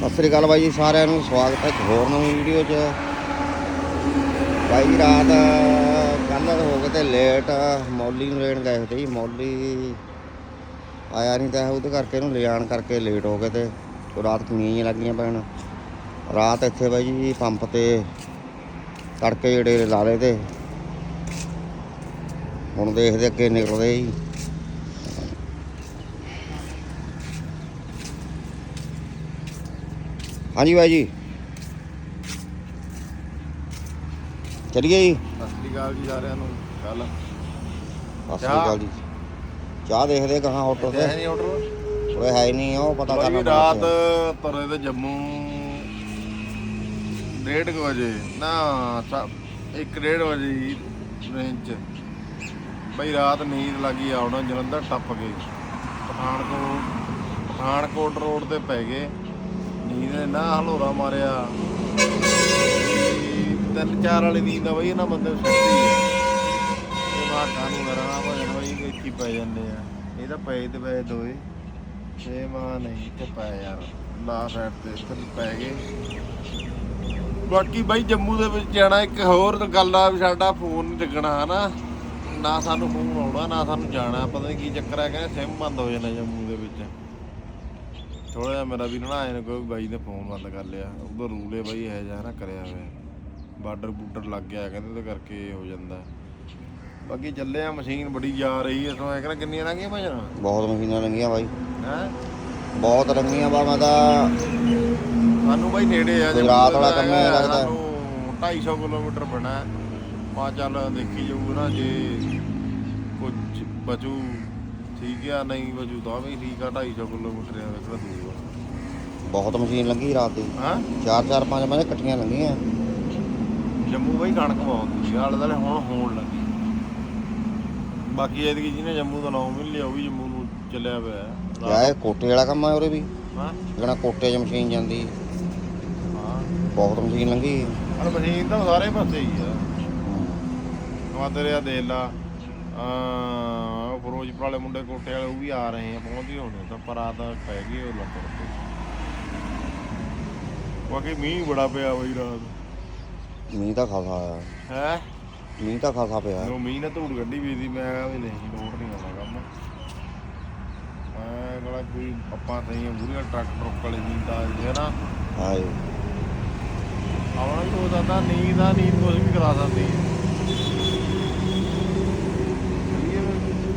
ਸਤਿ ਸ੍ਰੀ ਅਕਾਲ ਬਾਈ ਜੀ ਸਾਰਿਆਂ ਨੂੰ, ਸਵਾਗਤ ਹੈ ਇੱਕ ਹੋਰ ਨਵੀਂ ਵੀਡੀਓ 'ਚ। ਬਾਈ ਜੀ, ਰਾਤ ਕੱਲ ਹੋ ਗਏ ਤੇ ਲੇਟ ਮੌਲੀ ਨੂੰ ਲੈਣ ਗਏ ਤੇ ਜੀ ਮੌਲੀ ਆਇਆ ਨਹੀਂ ਤਾਂ ਉਹਦੇ ਕਰਕੇ ਇਹਨੂੰ ਲਿਆਣ ਕਰਕੇ ਲੇਟ ਹੋ ਗਏ ਤੇ ਰਾਤ ਕਮੀਆਂ ਜਿਹੀਆਂ ਲੱਗੀਆਂ ਪੈਣ ਰਾਤ ਇੱਥੇ ਬਾਈ ਜੀ ਪੰਪ ਤੇ ਤੜਕੇ ਜਿਹੜੇ ਲਾ ਲਏ ਤੇ ਹੁਣ ਦੇਖਦੇ ਅੱਗੇ ਨਿਕਲਦੇ ਜੀ ਹਾਂਜੀ ਬਾਈ ਜੀ। ਚਲਿਏ ਜੀ। ਸਤਿ ਸ੍ਰੀ ਅਕਾਲ ਜੀ ਸਾਰਿਆਂ ਨੂੰ ਕੱਲ ਸਤਿ ਸ੍ਰੀ ਅਕਾਲ ਜੀ। ਚਾਹ ਦੇਖਦੇ ਕਹਾਂ ਹੋਟਲ ਹੈ ਤੇ ਨਹੀਂ ਹੈ ਹੀ ਨਹੀਂ ਉਹ ਪਤਾ ਬਾਈ ਕਰਨਾ ਰਾਤ ਪੈਣਾ ਤੁਰੇ ਤੇ ਜੰਮੂ ਡੇਢ ਕੁ ਵਜੇ। ਨਾ 1:30 ਵਜੇ ਹੀ ਰੇਂਜ ਚ। ਬਈ ਰਾਤ ਨੀਂਦ ਲੱਗੀ ਆਉਣਾ ਜਲੰਧਰ ਟੱਪ ਗਏ। ਪਠਾਨਕੋਟ ਪਠਾਨਕੋਟ ਰੋਡ ਤੇ ਪੈ ਗਏ। ਨੀਂਦ ਨਾ ਹਲੋਰਾ ਮਾਰਿਆ। ਤਿੰਨ ਚਾਰ ਵਾਲੀ ਨੀਂਦ ਆ ਬਈ, ਇਹਨਾਂ ਬੰਦੇ ਸੁੱਤੀ ਹੈ ਤੇ ਮਾ ਕਾਨੂੰ ਭਜਨ ਬਈ ਵਿੱਚ ਪੈ ਜਾਂਦੇ ਆ। ਇਹ ਤਾਂ ਪਏ ਤੇ ਪਏ ਦੋਏ ਤੇ ਮਾਂ ਨਹੀਂ ਤੇ ਪੈ ਯਾਰ। ਲਾ ਸਾਈਡ ਤੇ ਇੱਥੇ ਪੈ ਗਏ। ਬਾਕੀ ਬਾਈ ਜੰਮੂ ਦੇ ਵਿੱਚ ਜਾਣਾ, ਇੱਕ ਹੋਰ ਗੱਲ ਆ ਵੀ ਸਾਡਾ ਫੋਨ ਨਹੀਂ ਲੱਗਣਾ, ਹਨਾ? ਨਾ ਸਾਨੂੰ ਫੋਨ ਆਉਣਾ, ਨਾ ਸਾਨੂੰ ਜਾਣਾ। ਪਤਾ ਨਹੀਂ ਕੀ ਚੱਕਰ ਹੈ ਕਹਿੰਦੇ ਸਿਮ ਬੰਦ ਹੋ ਜਾਣਾ ਜੰਮੂ ਥੋੜਾ ਜਿਹਾ ਮੇਰਾ ਵੀ ਨਾ ਆਏ ਨੇ ਕੋਈ ਬਾਈ ਨੇ ਫੋਨ ਬੰਦ ਕਰ ਲਿਆ। ਉਧਰ ਰੂਲ ਹੈ ਬਾਈ ਇਹ ਜਿਹਾ ਨਾ ਕਰਿਆ ਹੋਇਆ। ਬਾਰਡਰ ਬੂਟਰ ਲੱਗ ਗਿਆ ਕਹਿੰਦੇ ਉਹਦੇ ਕਰਕੇ ਹੋ ਜਾਂਦਾ। ਬਾਕੀ ਚੱਲੇ ਆ ਮਸ਼ੀਨ ਬੜੀ ਜਾ ਰਹੀ ਹੈ ਸੋ ਇਹ ਕਹਿੰਦਾ ਕਿੰਨੀਆਂ ਲੰਗੀਆਂ ਭਾਜਣਾ ਬਹੁਤ ਮਹੀਨਾ ਲੰਗੀਆਂ ਬਾਈ। ਹੈ? ਬਹੁਤ ਲੰਗੀਆਂ ਬਾ ਮੈਂ ਤਾਂ ਸਾਨੂੰ ਬਾਈ ਨੇੜੇ ਆ ਗੁਜਰਾਤ ਵਾਲਾ ਕੰਮ ਹੈ ਲੱਗਦਾ। ਸਾਨੂੰ 250 ਕਿਲੋਮੀਟਰ ਬਣਾ ਮਾ ਚੱਲ ਦੇਖੀ ਜਾਊ ਨਾ ਜੇ ਕੁਝ ਬਚੂ ਠੀਕ ਆ ਨਹੀਂ ਬਚੂ ਤਾਂ ਵੀ ਠੀਕ ਆ 250 ਕਿਲੋਮੀਟਰ ਆ ਵੇਖਣਾ ਦੂਰ ਬਹੁਤ ਮਸ਼ੀਨ ਲੰਗੀ ਰਾਤ ਦੀ। ਹਾਂ? ਚਾਰ ਚਾਰ ਪੰਜ ਪੰਜ ਇਕੱਠੀਆਂ ਲੰਗੀਆਂ ਜੰਮੂ ਬਾਈ ਕਣਕ ਬਹੁਤ ਆਲੇ ਦੁਆਲੇ ਹੁਣ ਹੋਣ ਲੱਗੀ। ਬਾਕੀ ਐਤਕੀ ਜਿਹਨੇ ਜੰਮੂ ਦਾ ਨਾਮ ਵੀ ਲਿਆ ਉਹ ਵੀ ਜੰਮੂ ਨੂੰ ਚੱਲਿਆ ਪਿਆ ਹੈ। ਕਿਆ ਇਹ ਕੋਟੇ ਵਾਲਾ ਕੰਮ ਹੈ ਉਰੇ ਵੀ। ਹਾਂ? ਜਿਹੜਾ ਕੋਟੇ 'ਚ ਮਸ਼ੀਨ ਜਾਂਦੀ। ਹਾਂ। ਬਹੁਤ ਮਸ਼ੀਨ ਲੰਗੀ ਹਣ ਮਸ਼ੀਨ ਤਾਂ ਸਾਰੇ ਪਾਸੇ ਹੀ ਆ। ਨਵਾਂ ਤੇਰੇ ਆ ਦੇਖ ਲਾ ਆ ਫਿਰੋਜ਼ਪੁਰ ਵਾਲੇ ਮੁੰਡੇ ਕੋਟੇ ਵਾਲੇ ਉਹ ਵੀ ਆ ਰਹੇ ਆ ਪਹੁੰਚਦੇ ਹੋਣੇ ਤਾਂ ਪਰ ਆ ਤਾਂ ਪੈ ਗਏ ਉਹ ਲੱਪੜ ਤੇ। ਬਾਕੀ ਮੀਂਹ ਬੜਾ ਪਿਆ ਬਈ ਰਾਤ। ਮੀਂਹ ਤਾਂ ਖਾਸਾ ਆਇਆ ਹੈ? ਮੀਂਹ ਤਾਂ ਖਾਸਾ ਪਿਆ। ਉਹ ਮੀਂਹ ਨੇ ਧੂੜ ਗੱਡੀ ਵੀ ਦੀ ਮੈਂ ਕਿਹਾ ਵੀ ਨਹੀਂ ਲੋਡ ਨਹੀਂ ਆਉਂਦਾ ਕੰਮ। ਮੈਂ ਕੋਲ ਕੋਈ ਆਪਾਂ ਸਹੀ ਬੁਰੀਆਂ ਟਰੱਕ ਟਰੁੱਕ ਵਾਲੇ ਮੀਂਹ ਤਾਂ ਜੇ ਨਾ। ਹਾਏ। ਆਉਣਾ ਵੀ ਹੋ ਜਾਂਦਾ ਨੀਂਦ ਆ ਨੀਂਦ ਕੁਝ ਵੀ ਕਰਾ ਸਕਦੀ। ਹੈ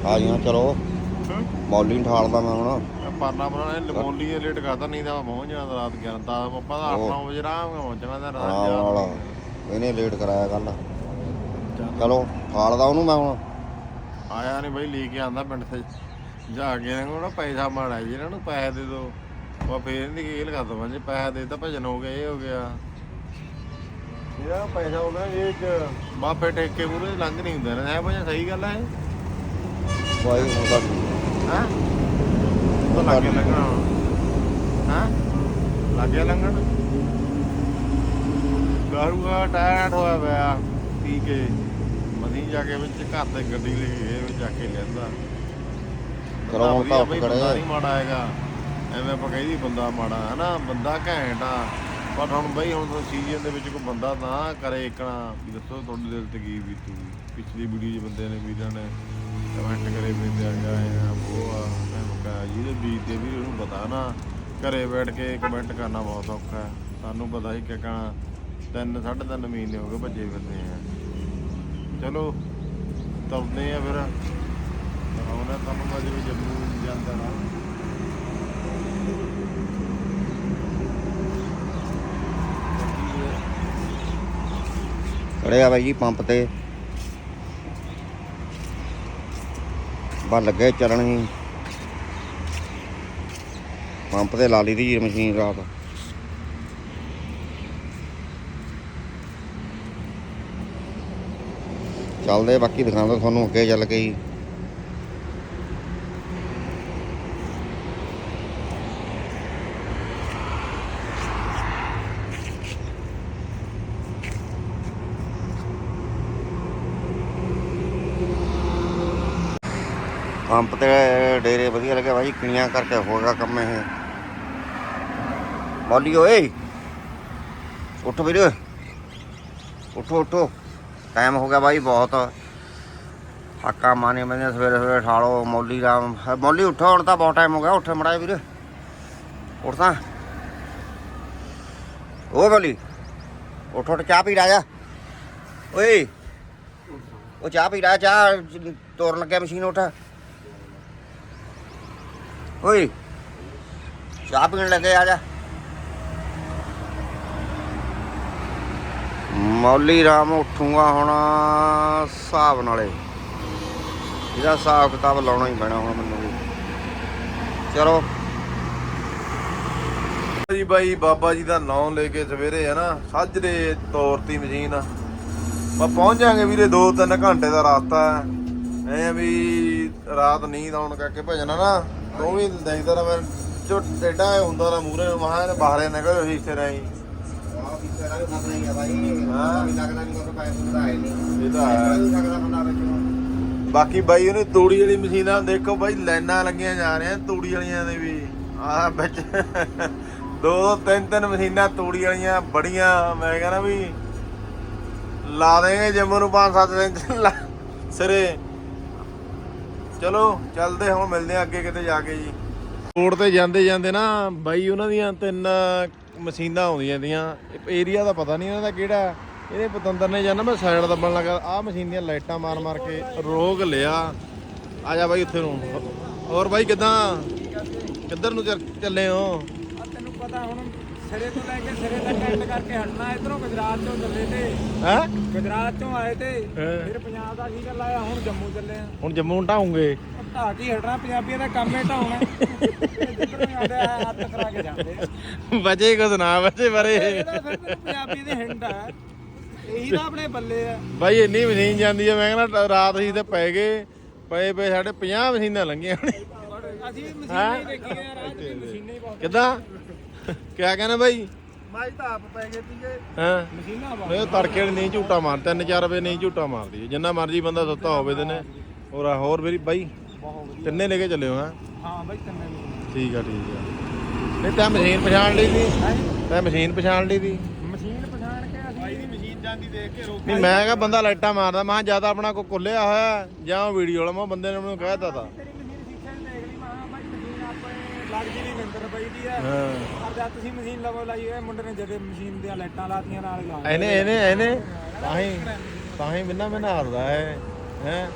ਆ ਜੀਆਂ ਚਲੋ। ਮੌਲੀ ਨੂੰ ਠਾਲਦਾ ਮੈਂ ਹੁਣ। ਪਾਰਨਾ ਬਣਾਣਾ ਲਮੋਲੀ ਦੇ ਲੇਟ ਕਰਤਾ ਨਹੀਂ ਤਾਂ ਪਹੁੰਚ ਜਾਣਾ ਰਾਤ 11 ਦਾ ਆਪਾਂ ਦਾ 8 9 ਵਜੇ ਆਰਾਮ ਨਾਲ ਪਹੁੰਚਣਾ ਤਾਂ ਰਾਤ ਜਾ ਇਹਨੇ ਲੇਟ ਕਰਾਇਆ ਕੱਲ ਚਲੋ। ਠਾਲਦਾ ਉਹਨੂੰ ਮੈਂ ਹੁਣ। ਆਇਆ ਨਹੀਂ ਬਈ ਲੈ ਕੇ ਆਂਦਾ ਪਿੰਡ ਤੇ। ਜਾ ਕੇ ਇਹਨਾਂ ਕੋਲ ਪੈਸਾ ਮਾੜਾ ਜੀ ਇਹਨਾਂ ਨੂੰ ਪੈਸੇ ਦੇ ਦਿਓ ਉਹ ਫੇਰ ਇਹਦੀ ਕੀ ਕਰ ਦਵਾਂ ਜੇ ਪੈਸਾ ਦੇ ਤਾਂ ਭਜਨ ਹੋ ਗਿਆ ਇਹ ਹੋ ਗਿਆ। ਇਹਦਾ ਪੈਸਾ ਹੋ ਗਿਆ ਇਹ ਮਾਪੇ ਠੇਕੇ ਮੂਰੇ ਲੰਘ ਨਹੀਂ ਹੁੰਦਾ ਨਾ। ਹੈ ਭਜਨ ਸਹੀ ਗੱਲ ਹੈ। ਬਾਈ ਹੁਣ ਤਾਂ ਠੀਕ ਹੈ। ਹਾਂ ਤਾਂ ਲੱਗੇ ਲੰਘਣਾ ਹਾਂ? ਲੱਗੇ ਲੰਘਣ? ਗਾਰੂਗਾ ਟਾਇਰ ਹੋਇਆ ਪਿਆ ਪੀ ਕੇ। ਮਦੀ ਜਾ ਕੇ ਵਿੱਚ ਘਰ ਤੇ ਗੱਡੀ ਲੈ ਕੇ ਗਏ ਵਿੱਚ ਜਾ ਕੇ ਲੈਂਦਾ। ਚਲੋ ਹੁਣ ਤਾਂ ਬਈ ਖੜੇ। ਬੰਦਾ ਨਹੀਂ ਮਾੜਾ ਹੈਗਾ। ਐਵੇਂ ਆਪਾਂ ਕਹਿੰਦੀ ਬੰਦਾ ਮਾੜਾ ਹੈ ਨਾ ਬੰਦਾ ਘੈਂਟ ਆ। ਪਰ ਹੁਣ ਬਈ ਹੁਣ ਸੀਜ਼ਨ ਦੇ ਵਿੱਚ ਕੋਈ ਬੰਦਾ ਨਾ ਕਰੇ ਇਕਣਾ ਵੀ ਦੱਸੋ ਤੁਹਾਡੇ ਦਿਲ ਤੇ ਕੀ ਬੀਤੂ ਪਿਛਲੀ ਵੀਡੀਓ 'ਚ ਬੰਦੇ ਨੇ ਵੀਰਾਂ ਨੇ ਕਮੈਂਟ ਕਰੇ ਵੀ ਤੇ ਆ ਗਿਆ ਆ, ਉਹ ਆ, ਮੈਂ ਕਿਹਾ ਜਿਹਦੇ ਬੀਤ ਦੇ ਵੀ ਉਹਨੂੰ ਪਤਾ ਨਾ, ਘਰੇ ਬੈਠ ਕੇ ਕਮੈਂਟ ਕਰਨਾ ਬਹੁਤ ਔਖਾ ਹੈ। ਸਾਨੂੰ ਪਤਾ ਹੀ ਕਿ ਕਹਣਾ ਤਿੰਨ, ਸਾਢੇ ਤਿੰਨ ਮਹੀਨੇ ਹੋ ਗਏ ਭੱਜੇ ਫਿਰਦੇ ਆ। ਚਲੋ ਤਬਦੇ ਆ ਫਿਰ। ਉਹਨੇ ਤੁਹਾਨੂੰ ਤਾਂ ਜਿਵੇਂ ਜੰਮੂ ਜਾਂਦਾ ਨਾ। ਖੜਿਆ ਆ ਬਾਈ ਜੀ, ਪੰਪ ਤੇ। ਬਾ ਲੱਗੇ ਚੱਲਣ ਪੰਪ ਤੇ ਲਾ ਲਈ ਦੀ ਮਸ਼ੀਨ ਰਾਤ। ਚੱਲਦੇ ਬਾਕੀ ਦਿਖਾਉਂਦਾ ਤੁਹਾਨੂੰ ਅੱਗੇ ਚੱਲ ਕੇ ਜੀ ਪੰਪ ਤੇ ਡੇਰੇ ਵਧੀਆ ਲੱਗਿਆ ਬਾਈ ਕਿਣੀਆਂ ਕਰਕੇ ਹੋਗਾ ਕੰਮ ਇਹ। ਮੌਲੀ ਓਏ, ਉੱਠ ਵੀਰ। ਉੱਠੋ ਉੱਠੋ। ਟਾਈਮ ਹੋ ਗਿਆ ਬਾਈ ਬਹੁਤ। ਹਾਕਾ ਮਾਨੇ ਮੈਨੇ ਸਵੇਰੇ ਸਵੇਰੇ ਠਾਲੋ ਮੌਲੀ ਦਾ ਮੌਲੀ ਉੱਠੋ, ਹੁਣ ਤਾਂ ਬਹੁਤ ਟਾਈਮ ਹੋ ਗਿਆ, ਉੱਠ ਮੜਾ ਵੀਰ। ਉੱਠ ਤਾਂ। ਓ ਮੌਲੀ, ਉੱਠ ਉੱਠ, ਚਾਹ ਪੀ ਰਾਜਾ ਓਏ, ਉਹ ਚਾਹ ਪੀ ਰਾ ਚਾਹ ਤੋਰਨ ਲੱਗਿਆ ਮਸ਼ੀਨ ਉੱਠ। ਓਏ ਚਾਹ ਪੀਣ ਲੱਗੇ, ਆ ਜਾ। ਮੌਲੀ ਰਾਮ ਉੱਠੂਗਾ ਹੁਣ ਹਿਸਾਬ ਨਾਲੇ। ਇਹਦਾ ਹਿਸਾਬ ਕਿਤਾਬ ਲਾਉਣਾ ਹੀ ਪੈਣਾ ਹੁਣ ਮੈਨੂੰ ਵੀ। ਚਲੋ। ਜੀ ਬਾਈ, ਬਾਬਾ ਜੀ ਦਾ ਨਾਮ ਲੈ ਕੇ ਸਵੇਰੇ ਹੈ ਨਾ, ਸਾਜਰੇ ਤੋਰਤੀ ਮਸ਼ੀਨ। ਆਪਾਂ ਪਹੁੰਚ ਜਾਾਂਗੇ ਵੀਰੇ 2-3 ਘੰਟੇ ਦਾ ਰਸਤਾ ਹੈ। ਐ ਵੀ ਰਾਤ ਨੀਂਦ ਆਉਣ ਕਰਕੇ ਭਜਣਾ ਨਾ। ਤੂੰ ਵੀ ਦੇਖਦਾ ਨਾ ਮੈਂ ਚੋ ਟੇਡਾ ਹੁੰਦਾ ਨਾ ਮੂਰੇ ਮਹਾ ਇਹਨੇ ਬਾਹਰੇ ਨਿਕਲ ਹੋਈ ਇੱਥੇ ਰਹੀ। ਆਹ ਵੀ ਤੇਰਾ ਵੀ ਫਸ ਨਹੀਂ ਆ ਬਾਈ ਹਾਂ। ਬਾਕੀ ਬਾਈ ਉਹਨੇ ਤੂੜੀ ਵਾਲੀ ਮਸ਼ੀਨਾਂ ਦੇਖੋ ਬਾਈ ਲਾਈਨਾਂ ਲੱਗੀਆਂ ਜਾ ਰਹੀਆਂ ਤੂੜੀ ਵਾਲੀਆਂ ਦੇ ਵੀ। ਆਹ ਵਿੱਚ ਦੋ ਦੋ ਤਿੰਨ ਤਿੰਨ ਮਸ਼ੀਨਾਂ ਤੂੜੀ ਵਾਲੀਆਂ ਬੜੀਆਂ ਮੈਂ ਕਹਿੰਦਾ ਵੀ ਲਾ ਦੇਂਗੇ ਜੰਮੂ ਨੂੰ 5-7 ਦਿਨ ਸਿਰੇ। ਚਲੋ ਚੱਲਦੇ ਹੁਣ ਮਿਲਦੇ ਆ ਅੱਗੇ ਕਿਤੇ ਜਾ ਕੇ ਜੀ। ਰੋਡ ਤੇ ਜਾਂਦੇ ਜਾਂਦੇ ਨਾ ਬਾਈ ਉਹਨਾਂ ਦੀਆਂ ਤਿੰਨ ਮਸ਼ੀਨਾਂ ਆਉਂਦੀਆਂ ਦੀਆਂ ਏਰੀਆ ਦਾ ਪਤਾ ਨਹੀਂ ਇਹਨਾਂ ਦਾ ਕਿਹੜਾ ਇਹਦੇ ਪਤੰਦਰ ਨੇ ਜਾਨਾ ਮੈਂ ਸਾਈਡ ਦੱਬਣ ਲੱਗਾ ਆਹ ਮਸ਼ੀਨ ਦੀਆਂ ਲਾਈਟਾਂ ਮਾਰ ਮਾਰ ਕੇ ਰੋਕ ਲਿਆ। ਆ ਜਾ ਬਾਈ ਉੱਥੇ ਨੂੰ। ਹੋਰ ਬਾਈ ਕਿਦਾਂ? ਕਿੱਧਰ ਨੂੰ ਚੱਲ- ਚੱਲੇ ਹੋ? ਆ ਤੈਨੂੰ ਪਤਾ ਹੁਣ ਸਿਰੇ ਤੋਂ ਲੈ ਕੇ ਸਿਰੇ ਤੱਕ ਐਂਡ ਕਰਕੇ ਹਟਣਾ ਇਧਰੋਂ ਗੁਜਰਾਤ ਚੋਂ ਚੱਲੇ ਤੇ। ਹੈ? ਗੁਜਰਾਤ ਚੋਂ ਆਏ ਤੇ ਹਾਂ। ਫਿਰ ਪੰਜਾਬ ਦਾ ਕੀ ਗੱਲ ਆਇਆ? ਹੁਣ ਜੰਮੂ ਚੱਲੇ ਆ। ਹੁਣ ਜੰਮੂ ਨੂੰ ਢਾਉਂਗੇ। ਢਾ ਕੀ ਹਟਣਾ ਪੰਜਾਬੀਆਂ ਦਾ ਕੰਮ ਹੀ ਢਾਉਣਾ ਜਿੱਧਰੋਂ ਵੀ ਆਉਂਦੇ ਆ ਹੱਥ ਕਰਾ ਕੇ ਜਾਂਦੇ ਆ। ਬਚੇ ਕੁਝ ਨਾ ਬਚੇ ਬਰੇ। ਇਹਦਾ ਫਿਰ ਤੈਨੂੰ ਪੰਜਾਬੀ ਦੇ ਹਿੰਡ ਆ। ਇਹੀ ਤਾਂ ਆਪਣੇ ਬੱਲੇ ਆ। ਬਾਈ ਇੰਨੀ ਮਸ਼ੀਨ ਜਾਂਦੀ ਹੈ ਮੈਂ ਕਹਿੰਦਾ ਰਾਤ ਅਸੀਂ ਤੇ ਪੈ ਗਏ। ਪਏ ਪਏ ਸਾਡੇ 50 ਮਸ਼ੀਨਾਂ ਲੰਘੀਆਂ ਨੇ ਅਸੀਂ ਵੀ ਮਸ਼ੀਨਾਂ ਹੀ ਦੇਖੀ ਆ ਰਾਤ ਦੀ ਮਸ਼ੀਨਾਂ ਹੀ ਬਹੁਤ ਕਿੱਦਾਂ? ਕਿਆ ਕਹਿੰਦਾ ਬਾਈ? ਮਾਈ ਤਾਂ ਆਪ ਪੈ ਗਏ ਤੀਗੇ ਹਾਂ? ਮਸ਼ੀਨਾਂ ਬਹੁਤ ਇਹ ਤੜਕੇ ਵਾਲੀ ਨਹੀਂ ਝੂਟਾ ਮਾਰ ਤਿੰਨ ਚਾਰ ਵਜੇ ਨਹੀਂ ਝੂਟਾ ਮਾਰਦੀ ਹੈ। ਜਿੰਨਾ ਮਰਜ਼ੀ ਬੰਦਾ ਸੁੱਤਾ ਹੋਵੇ ਦਿਨੇ ਹੋਰ ਆ- ਹੋਰ ਮੇਰੀ ਬਾਈ? ਬਹੁਤ ਵਧੀਆ। ਤਿੰਨੇ ਲੈ ਕੇ ਚੱਲੇ ਹੋ ਹਾਂ? ਹਾਂ ਬਾਈ ਤੰਨੇ ਨੂੰ ਠੀਕ ਆ ਠੀਕ ਆ। ਨਹੀਂ ਤਾਂ ਮਸ਼ੀਨ ਪਛਾਣ ਲਈ ਸੀ। ਤਾਂ ਮਸ਼ੀਨ ਪਛਾਣ ਲਈ ਸੀ। ਮਸ਼ੀਨ ਪਛਾਣ ਕੇ ਅਸੀਂ ਬਾਈ ਦੀ ਮਸ਼ੀਨ ਜਾਂਦੀ ਦੇਖ ਕੇ ਰੋਕ ਨਹੀਂ ਮੈਂ ਕਿਹਾ ਬੰਦਾ ਲਾਈਟਾਂ ਮਾਰਦਾ। ਮੈਂ ਜ਼ਿਆਦਾ ਆਪਣਾ ਕੋ ਕੁੱਲਿਆ ਹੋਇਆ ਜਾਂ ਵੀਡੀਓ ਵਾਲਾ। ਮੈਂ ਬੰਦੇ ਨੇ ਮੈਨੂੰ ਕਹਿਤਾ ਤਾ ਤੇਰੀ ਮਸ਼ੀਨ ਸਿੱਖਿਆ ਦੇਖ ਲਈ ਮਾਂ ਬਾਈ ਮਸ਼ੀਨ ਆਪਣੇ ਲੱਗ ਜੀ ਨਹੀਂ ਨਿੰਦਰ ਪਈ ਦੀ ਆ ਹਾਂ। ਪਰ ਜਦ ਤੁਸੀਂ ਮਸ਼ੀਨ ਲਵੋ ਲਾਈ ਹੋਏ ਮੁੰਡੇ ਨੇ ਜਦੇ ਮਸ਼ੀਨ ਦੀਆਂ ਲਾਈਟਾਂ ਲਾਤੀਆਂ ਨਾਲ ਹੀ ਲਾ ਇਹਨੇ ਇਹਨੇ ਇਹਨੇ ਤਾਂ ਹੀ ਤਾਂ ਹੀ ਬਿਨਾ ਮੈਂ ਨਹਾਰਦਾ ਹੈ ਹੈ।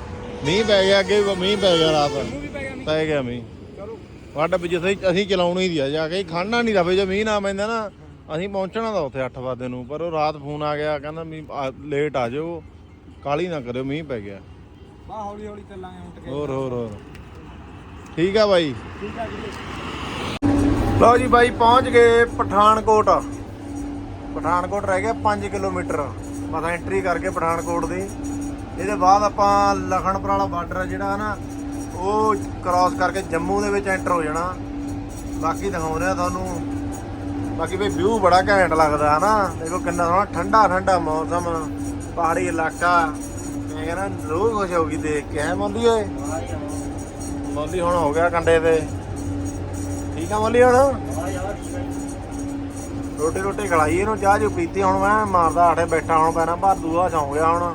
ਮੀਂਹ ਪੈ ਗਿਆ ਅੱਗੇ ਵੀ ਮੀਂਹ ਪੈ ਗਿਆ ਰਾਤ। ਮੂੰਹ ਵੀ ਪੈ ਗਿਆ ਮੀਂਹ। ਪੈ ਗਿਆ ਮੀਂਹ। ਚਲੋ। ਵਾਟ ਵੀ ਜਿੱਥੇ ਅਸੀਂ ਚਲਾਉਣੀ ਦੀ ਆ ਜਾ ਕੇ ਖੜਨਾ ਨਹੀਂ ਰਵੇ ਜੇ ਮੀਂਹ ਨਾ ਪੈਂਦਾ ਨਾ ਅਸੀਂ ਪਹੁੰਚਣਾ ਤਾਂ ਉੱਥੇ 8 ਵਜੇ ਨੂੰ ਪਰ ਉਹ ਰਾਤ ਫੋਨ ਆ ਗਿਆ ਕਹਿੰਦਾ ਮੀਂਹ ਆ- ਲੇਟ ਆ ਜਾਓ ਕਾਲੀ ਨਾ ਕਰਿਓ ਮੀਂਹ ਪੈ ਗਿਆ। ਬਾ ਹੌਲੀ ਹੌਲੀ ਚੱਲਾਂਗੇ ਉੱਠ ਕੇ। ਹੋਰ ਹੋਰ ਹੋਰ। ਠੀਕ ਆ ਬਾਈ। ਠੀਕ ਆ ਜੀ। ਲਓ ਜੀ ਬਾਈ, ਪਹੁੰਚ ਗਏ ਪਠਾਨਕੋਟ। ਪਠਾਨਕੋਟ ਰਹਿ ਗਿਆ 5 ਕਿਲੋਮੀਟਰ। ਬਸ ਐਂਟਰੀ ਕਰਕੇ ਪਠਾਨਕੋਟ ਦੀ। ਇਹਦੇ ਬਾਅਦ ਆਪਾਂ ਲਖਣਪੁਰ ਵਾਲਾ ਬਾਰਡਰ ਜਿਹੜਾ ਨਾ, ਉਹ ਕ੍ਰਾਸ ਕਰਕੇ ਜੰਮੂ ਦੇ ਵਿੱਚ ਐਂਟਰ ਹੋ ਜਾਣਾ। ਬਾਕੀ ਦਿਖਾਉਂਦੇ ਆ ਤੁਹਾਨੂੰ। ਬਾਕੀ ਵੀ ਵਿਊ ਬੜਾ ਘੈਂਟ ਲੱਗਦਾ ਹੈ ਨਾ ਦੇਖੋ ਕਿੰਨਾ ਸੋਹਣਾ ਠੰਡਾ ਠੰਡਾ ਮੌਸਮ, ਪਹਾੜੀ ਇਲਾਕਾ। ਮੈਂ ਕਹਿੰਦਾ ਰੋਹ ਖੁਸ਼ ਹੋ ਗਈ ਦੇਖ ਕੇ ਐ ਮੋਲੀ ਓਏ? ਮੋਲੀ ਹੁਣ ਹੋ ਗਿਆ ਕੰਡੇ ਤੇ। ਠੀਕ ਆ ਹੁਣ। ਰੋਟੀ ਰੋਟੀ ਖਲਾਈ ਇਹਨੂੰ, ਚਾਹ ਜੂ ਪੀਤੀ ਹੁਣ ਮੈਂ, ਮਾਰਦਾ ਆੜੇ ਬੈਠਾ ਹੁਣ ਪੈਣਾ ਭਰ ਦੂਆ ਸੌਂ ਗਿਆ ਹੁਣ।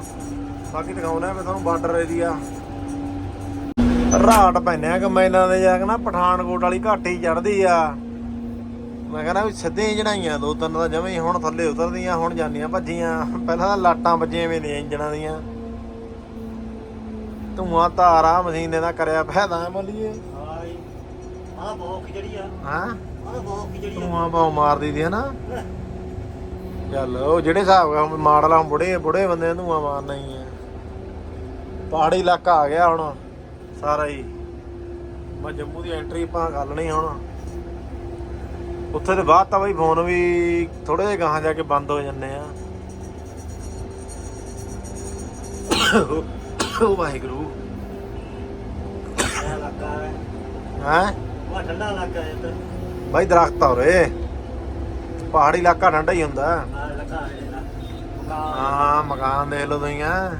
ਬਾਕੀ ਦਿਖਾਉਂਦਾ ਮੈਂ ਤੁਹਾਨੂੰ ਬਾਰਡਰ ਏਰੀਆ ਰਾਟ ਪੈਨੇ ਆ ਕੰਬਾਈਨਾਂ ਦੇ ਜਾ ਕੇ ਨਾ ਪਠਾਨਕੋਟ ਵਾਲੀ ਘਾਟੀ ਚੜਦੀ ਆ। ਮੈਂ ਕਹਿੰਦਾ ਵੀ ਸਿੱਧੇ ਹੀ ਚੜਾਈਆਂ ਦੋ ਤਿੰਨ ਤਾਂ ਜਮੇ ਹੁਣ ਥੱਲੇ ਉਤਰਦੀਆਂ, ਹੁਣ ਜਾਂਦੀਆਂ ਭੱਜੀਆਂ। ਪਹਿਲਾਂ ਤਾਂ ਲਾਟਾਂ ਵੱਜੀਆਂ ਵੀ ਨੇ ਇੰਜਣਾਂ ਦੀਆਂ। ਧੂਆਂ, ਧਾਰਾ ਮਸ਼ੀਨੇ ਦਾ ਕਰਿਆ ਫਾਇਦਾ ਮੱਲੀਏ। ਬਹੁਤ ਆ। ਹਾਂ? ਆਹ ਬਹੁਤ ਜਿਹੜੀ ਧੂਆਂ ਬਹੁਤ ਮਾਰਦੀ ਦੀ ਹਨਾ ਚੱਲ ਉਹ ਜਿਹੜੇ ਹਿਸਾਬ ਨਾਲ ਮਾਡਲ ਆ ਬੁੜੇ ਬੁੜੇ ਬੰਦੇ ਨੂੰ ਧੂਆਂ ਮਾਰਨਾ ਹੀ ਆ। ਪਹਾੜੀ ਇਲਾਕਾ ਆ ਗਿਆ ਹੁਣ ਸਾਰਾ ਹੀ। ਮੈਂ ਜੰਮੂ ਦੀ ਐਂਟਰੀ ਆਪਾਂ ਕਰ ਲੈਣੀ ਹੁਣ। ਉੱਥੇ ਦੇ ਬਾਅਦ ਤਾਂ ਬਈ ਫੋਨ ਵੀ ਥੋੜੇ ਜਿਹਾ ਗਾਹਾਂ ਜਾ ਕੇ ਬੰਦ ਹੋ ਜੰਨੇ ਆ। ਉਹ ਵਾਹਿਗੁਰੂ। ਲੱਗਾ ਹੈ। ਹੈ? ਉਹ ਠੰਡਾ ਲੱਗਾ ਹੈ ਇੱਧਰ। ਬਾਈ ਦਰਖਤ ਆ ਉਰੇ। ਪਹਾੜੀ ਇਲਾਕਾ ਠੰਡਾ ਹੀ ਹੁੰਦਾ। ਆ ਲੱਗਾ ਹੈ ਇਹਦਾ ਹਾਂ ਮਕਾਨ ਦੇਖ ਲਓ ਤੁਸੀਂ ਆ